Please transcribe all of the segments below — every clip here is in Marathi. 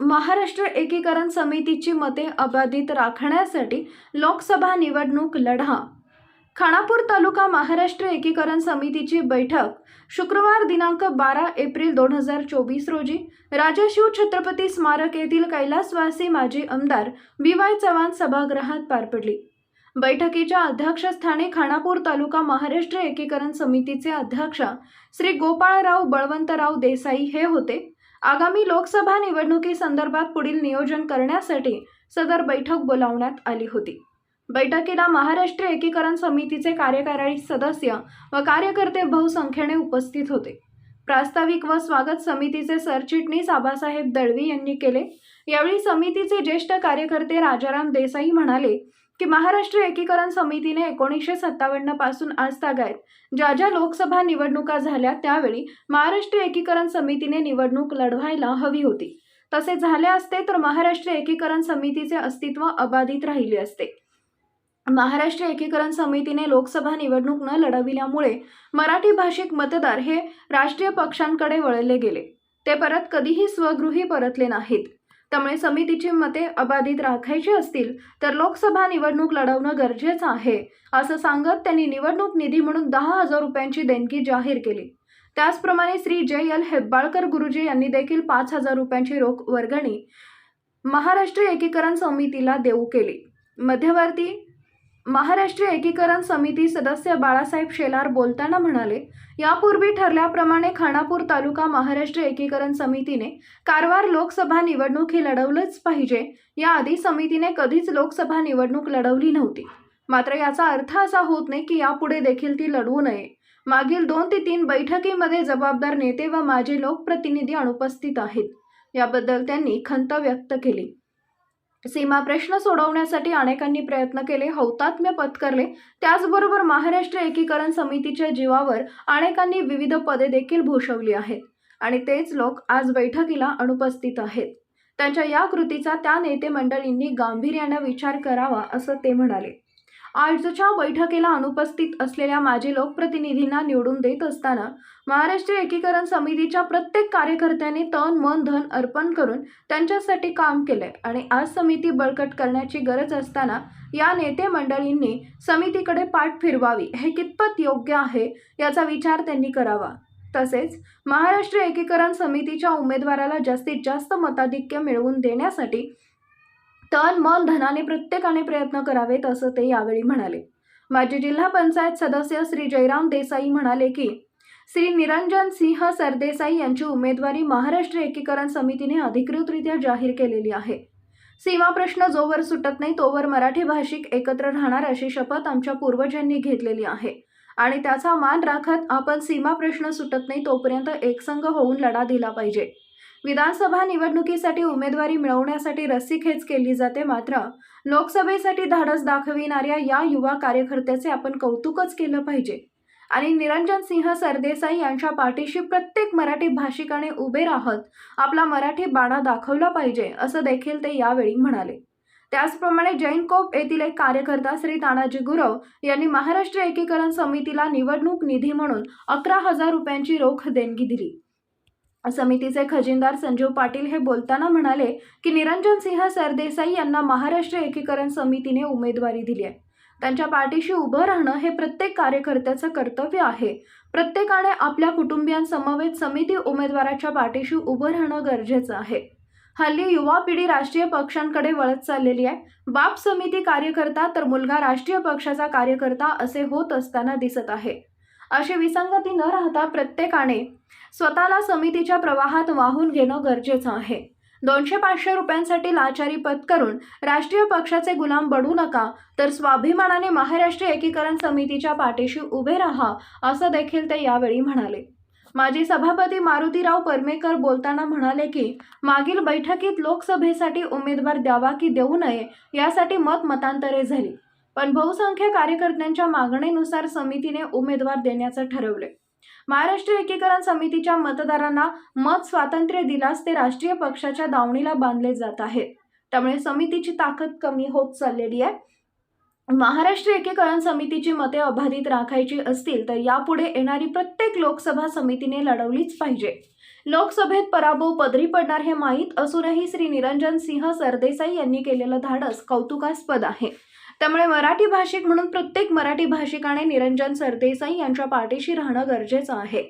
महाराष्ट्र एकीकरण समितीची मते अबाधित राखण्यासाठी लोकसभा निवडणूक लढा. खानापूर तालुका महाराष्ट्र एकीकरण समितीची बैठक शुक्रवार दिनांक बारा एप्रिल दोन हजार चोवीस रोजी. राजाशिव छत्रपती स्मारक येथील कैलासवासी माजी आमदार बी वाय चव्हाण सभागृहात पार पडली. बैठकीच्या अध्यक्षस्थानी खानापूर तालुका महाराष्ट्र एकीकरण समितीचे अध्यक्ष श्री गोपाळराव बळवंतराव देसाई हे होते. आगामी लोकसभा निवडणुकीसंदर्भात पुढील नियोजन करण्यासाठी सदर बैठक बोलावण्यात आली होती. बैठकीला महाराष्ट्र एकीकरण समितीचे कार्यकारी सदस्य व कार्यकर्ते बहुसंख्येने उपस्थित होते. प्रास्ताविक व स्वागत समितीचे सरचिटणीस आबासाहेब दळवी यांनी केले. यावेळी समितीचे ज्येष्ठ कार्यकर्ते राजाराम देसाई म्हणाले की महाराष्ट्र एकीकरण समितीने एकोणीसशे सत्तावन्नपासून आज तागायत. ज्या ज्या लोकसभा निवडणुका झाल्या त्यावेळी महाराष्ट्र एकीकरण समितीने निवडणूक लढवायला हवी होती. तसे झाले असते तर महाराष्ट्र एकीकरण समितीचे अस्तित्व अबाधित राहिले असते. महाराष्ट्र एकीकरण समितीने लोकसभा निवडणूक न लढविल्यामुळे मराठी भाषिक मतदार हे राष्ट्रीय पक्षांकडे वळले गेले. ते परत कधीही स्वगृही परतले नाहीत. त्यामुळे समितीची मते अबाधित राखायची असतील तर लोकसभा निवडणूक लढवणं गरजेचं आहे असं सांगत त्यांनी निवडणूक निधी म्हणून दहा हजार रुपयांची देणगी जाहीर केली. त्याचप्रमाणे श्री जे एल हेब्बाळकर गुरुजी यांनी देखील पाच हजार रुपयांची रोख वर्गणी महाराष्ट्र एकीकरण समितीला देऊ केली. मध्यवर्ती महाराष्ट्र एकीकरण समिती सदस्य बाळासाहेब शेलार बोलताना म्हणाले यापूर्वी ठरल्याप्रमाणे खानापूर तालुका महाराष्ट्र एकीकरण समितीने कारवार लोकसभा निवडणूक ही लढवलंच पाहिजे. याआधी समितीने कधीच लोकसभा निवडणूक लढवली नव्हती. मात्र याचा अर्थ असा होत नाही की यापुढे देखील ती लढवू नये. मागील दोन ते तीन बैठकीमध्ये जबाबदार नेते व माजी लोकप्रतिनिधी अनुपस्थित आहेत. याबद्दल त्यांनी खंत व्यक्त केली. सीमा प्रश्न सोडवण्यासाठी अनेकांनी प्रयत्न केले हौतात्म्य पत्करले. त्याचबरोबर महाराष्ट्र एकीकरण समितीच्या जीवावर अनेकांनी विविध पदे देखील भूषवली आहेत. आणि तेच लोक आज बैठकीला अनुपस्थित आहेत. त्यांच्या या कृतीचा त्या नेते मंडळींनी गांभीर्यानं विचार करावा असं ते म्हणाले. आजच्या बैठकीला अनुपस्थित असलेल्या माजी लोकप्रतिनिधींना निवडून देत असताना महाराष्ट्र एकीकरण समितीच्या प्रत्येक कार्यकर्त्यांनी तन मन धन अर्पण करून त्यांच्यासाठी काम केले आणि आज समिती बळकट करण्याची गरज असताना या नेते मंडळींनी समितीकडे पाठ फिरवावी हे कितपत योग्य आहे याचा विचार त्यांनी करावा. तसेच महाराष्ट्र एकीकरण समितीच्या उमेदवाराला जास्तीत जास्त मताधिक्य मिळवून देण्यासाठी तन मन धनाने प्रत्येकाने प्रयत्न करावेत असं ते यावेळी म्हणाले. माजी जिल्हा पंचायत सदस्य श्री जयराम देसाई म्हणाले की श्री निरंजन सिंह सरदेसाई यांची उमेदवारी महाराष्ट्र एकीकरण समितीने अधिकृतरित्या जाहीर केलेली आहे. सीमा प्रश्न जोवर सुटत नाही तोवर मराठी भाषिक एकत्र राहणार अशी शपथ आमच्या पूर्वजांनी घेतलेली आहे. आणि त्याचा मान राखत आपण सीमा प्रश्न सुटत नाही तोपर्यंत एकसंघ होऊन लढा दिला पाहिजे. विधानसभा निवडणुकीसाठी उमेदवारी मिळवण्यासाठी रस्सीखेच केली जाते मात्र लोकसभेसाठी धाडस दाखविणाऱ्या या युवा कार्यकर्त्याचे आपण कौतुकच केलं पाहिजे. आणि निरंजन सिंह सरदेसाई यांच्या पाठीशी प्रत्येक मराठी भाषिकाने उभे राहत आपला मराठी बाणा दाखवला पाहिजे असं देखील ते यावेळी म्हणाले. त्याचप्रमाणे जैन कोप येथील एक कार्यकर्ता श्री तानाजी गुरव यांनी महाराष्ट्र एकीकरण समितीला निवडणूक निधी म्हणून अकरा हजार रुपयांची रोख देणगी दिली. समितीचे खजिनदार संजीव पाटील हे बोलताना म्हणाले की निरंजन सिंह सरदेसाई यांना महाराष्ट्र एकीकरण समितीने उमेदवारी दिली आहे. त्यांच्या पाठीशी उभं राहणं हे प्रत्येक कार्यकर्त्याचं कर्तव्य आहे. प्रत्येकाने आपल्या कुटुंबियांसमवेत समिती उमेदवाराच्या पाठीशी उभं राहणं गरजेचं आहे. हल्ली युवा पिढी राष्ट्रीय पक्षांकडे वळत चाललेली आहे. बाप समिती कार्यकर्ता तर मुलगा राष्ट्रीय पक्षाचा कार्यकर्ता असे होत असताना दिसत आहे. अशी विसंगती न राहता प्रत्येकाने स्वतःला समितीच्या प्रवाहात वाहून घेणं गरजेचं आहे. दोनशे पाचशे रुपयांसाठी लाचारी पत्करून राष्ट्रीय पक्षाचे गुलाम बनू नका तर स्वाभिमानाने महाराष्ट्र एकीकरण समितीच्या पाठीशी उभे राहा असं देखील ते यावेळी म्हणाले. माजी सभापती मारुतीराव परमेकर बोलताना म्हणाले की मागील बैठकीत लोकसभेसाठी उमेदवार द्यावा की देऊ नये यासाठी मत मतांतरे झाली. पण बहुसंख्य कार्यकर्त्यांच्या मागणीनुसार समितीने उमेदवार देण्याचं ठरवले. महाराष्ट्र एकीकरण समितीच्या मतदारांना मत स्वातंत्र्य दिलास ते राष्ट्रीय पक्षाच्या दावणीला बांधले जात आहे. त्यामुळे समितीची ताकद कमी होत चाललेली आहे. महाराष्ट्र एकीकरण समितीची मते अबाधित राखायची असतील तर यापुढे येणारी प्रत्येक लोकसभा समितीने लढवलीच पाहिजे. लोकसभेत पराभव पदरी पडणार हे माहीत असूनही श्री निरंजन सिंह सरदेसाई यांनी केलेलं धाडस कौतुकास्पद आहे. त्यामुळे मराठी भाषिक म्हणून प्रत्येक मराठी भाषिकाने निरंजन सरदेसाई यांच्या पाठीशी राहणं गरजेचं आहे.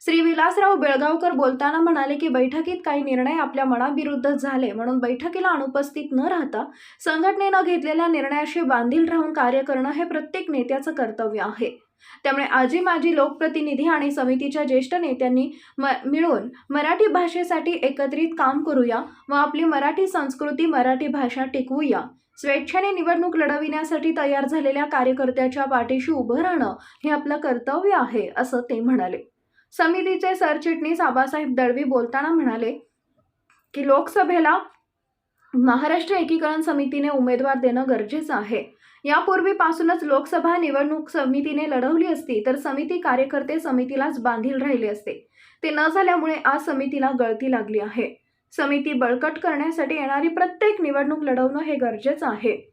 श्री विलासराव बेळगावकर बोलताना म्हणाले की बैठकीत काही निर्णय आपल्या मनाविरुद्ध झाले म्हणून बैठकीला अनुपस्थित न राहता संघटनेनं घेतलेल्या निर्णयाशी बांधील राहून कार्य करणं हे प्रत्येक नेत्याचं कर्तव्य आहे. त्यामुळे आजी माजी लोकप्रतिनिधी आणि समितीच्या ज्येष्ठ नेत्यांनी म मिळून मराठी भाषेसाठी एकत्रित काम करूया व आपली मराठी संस्कृती मराठी भाषा टिकवूया. स्वेच्छेने निवडणूक लढविण्यासाठी तयार झालेल्या कार्यकर्त्याच्या पाठीशी उभं राहणं हे आपलं कर्तव्य आहे असं ते म्हणाले. समितीचे सरचिटणीस आबासाहेब दळवी बोलताना म्हणाले की लोकसभेला महाराष्ट्र एकीकरण समितीने उमेदवार देणं गरजेचं आहे. यापूर्वीपासूनच लोकसभा निवडणूक समितीने लढवली असती तर समिती कार्यकर्ते समितीलाच बांधील राहिले असते. ते न झाल्यामुळे आज समितीला गळती लागली आहे. समिती बळकट करण्यासाठी येणारी प्रत्येक निवडणूक लढवणं हे गरजेचं आहे.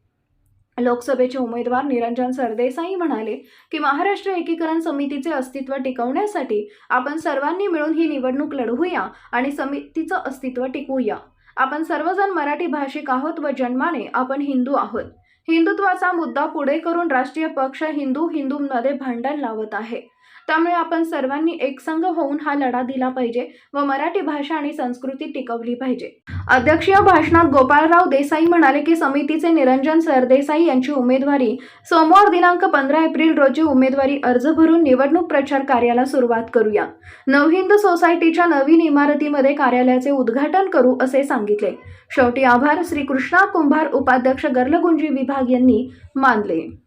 लोकसभेचे उमेदवार निरंजन सरदेसाई म्हणाले की महाराष्ट्र एकीकरण समितीचे अस्तित्व टिकवण्यासाठी आपण सर्वांनी मिळून ही निवडणूक लढवूया आणि समितीचं अस्तित्व टिकवूया. आपण सर्वजण मराठी भाषिक आहोत व जन्माने आपण हिंदू आहोत. हिंदुत्वाचा मुद्दा पुढे करून राष्ट्रीय पक्ष हिंदू हिंदूंमध्ये भांडण लावत आहे. त्यामुळे आपण सर्वांनी एकसंघ होऊन हा लढा दिला पाहिजे व मराठी भाषा आणि संस्कृती टिकवली पाहिजे. अध्यक्षीय भाषणात गोपाळराव देसाई म्हणाले की समितीचे निरंजन सरदेसाई यांची उमेदवारी सोमवार दिनांक पंधरा एप्रिल रोजी उमेदवारी अर्ज भरून निवडणूक प्रचार कार्याला सुरुवात करूया. नवहिंद सोसायटीच्या नवीन इमारतीमध्ये कार्यालयाचे उद्घाटन करू असे सांगितले. शेवटी आभार. श्री कृष्णा कुंभार उपाध्यक्ष गर्लगुंजी विभाग यांनी मानले.